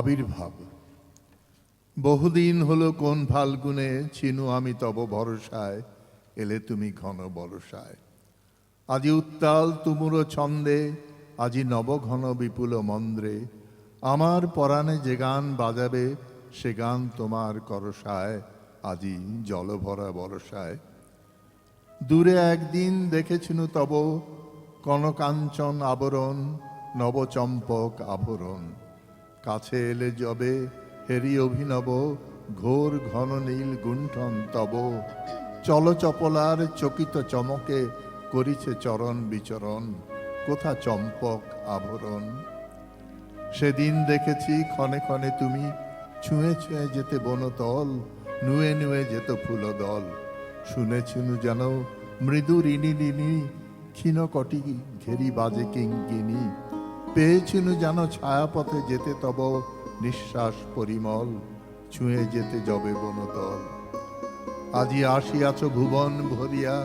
আবির্ভাব বহুদিন হলো কোন ফাল্গুনে চিনু আমি তব ভরসায়, এলে তুমি ঘন বরসায় আজি উত্তাল তুমুর ছন্দে, আজি নবঘন বিপুল মন্দ্রে। আমার পরাণে যে গান বাজাবে, সে গান তোমার করসায়, আজি জলভরা বরসায় দূরে একদিন দেখেছিনু তব কনকাঞ্চন আবরণ নবচম্পক আভরণ। কাছে এলে যবে হেরি অভিনব, ঘোর ঘন নীল গুণ্ঠন তব। চলচপলার চকিত চমকে করিছে চরণ বিচরণ, কোথা চম্পক আভরণ? সেদিন দেখেছি ক্ষণে ক্ষণে তুমি ছুঁয়ে ছুঁয়ে যেতে বনতল, নুয়ে নুয়ে যেত ফুল ফুলদল শুনেছিনু যেন মৃদু ঋণী ঋণী ক্ষীণ কটি ঘেরি বাজে কিঙ্কিনি পেয়েছিনু যেন ছায়াপথে যেতে তব নিঃশ্বাস পরিমল, ছুঁয়ে যেতে যবে বনতল। আজি আসিয়াছ ভুবন ভরিয়া,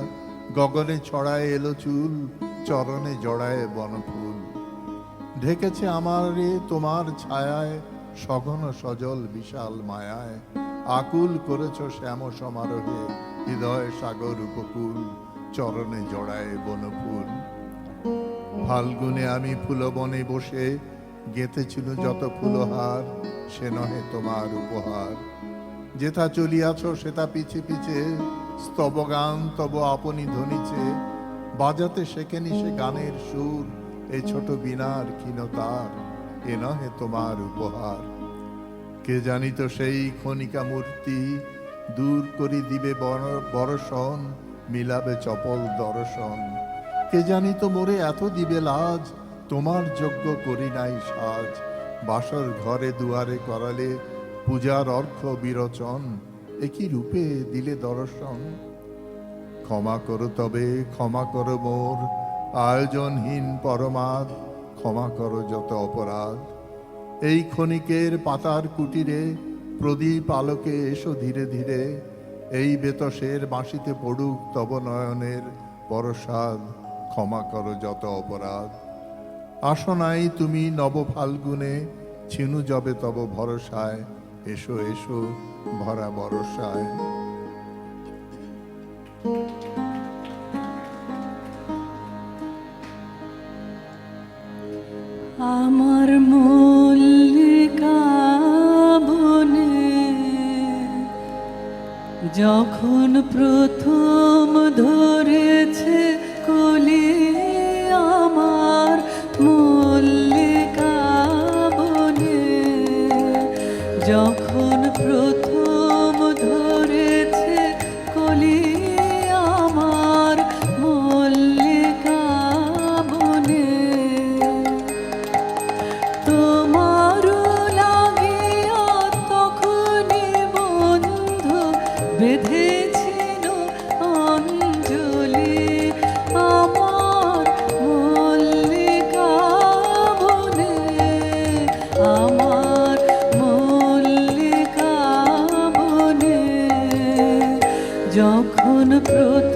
গগনে ছড়ায় এলো চুল, চরণে জড়ায় বনফুল। ঢেকেছে আমারে তোমার ছায়ায়, সঘন সজল বিশাল মায়ায়। আকুল করেছ শ্যাম সমারোহে, হৃদয় সাগর উপকূল, চরণে জড়ায় বনফুল। ফাল্গুনে আমি ফুলবনে বসে গেতেছিল যত ফুলহার, সে নহে তোমার উপহার। যেথা চলিয়াছ সেটা পিছে পিছে স্তবগান তব আপনি ধ্বনিছে। বাজাতে শেখেনি সে গানের সুর এই ছোট বিনার ক্ষীণতার এ নহে তোমার উপহার। কে জানিত সেই ক্ষণিকা মূর্তি, দূর করি দিবে বর- বরষণ, মিলাবে চপল দর্শন। কে জানি তো মোরে এত দিবে লাজ? তোমার যোগ্য করি নাই সাজ। বাসর ঘরে দুয়ারে করালে পূজার অর্ঘ বিরচন। একই রূপে দিলে দর্শন। ক্ষমা করো তবে, ক্ষমা করো মোর। আয়োজনহীন পরমাদ, ক্ষমা করো যত অপরাধ। এই ক্ষণিকের পাতার কুটিরে প্রদীপ আলোকে এসো ধীরে ধীরে। এই বেতসের বাঁশিতে পড়ুক তব নয়নের পরসাদ। ক্ষমা করো যত অপরাধ। আসো নাই তুমি নব ফাল্গুনে ছিনু যবে তব ভরসায়। এসো এসো, ভরা বরসায় আমার মল্লিকা বনে যখন প্রথম ধরেছে যখন প্রথম ধরেছে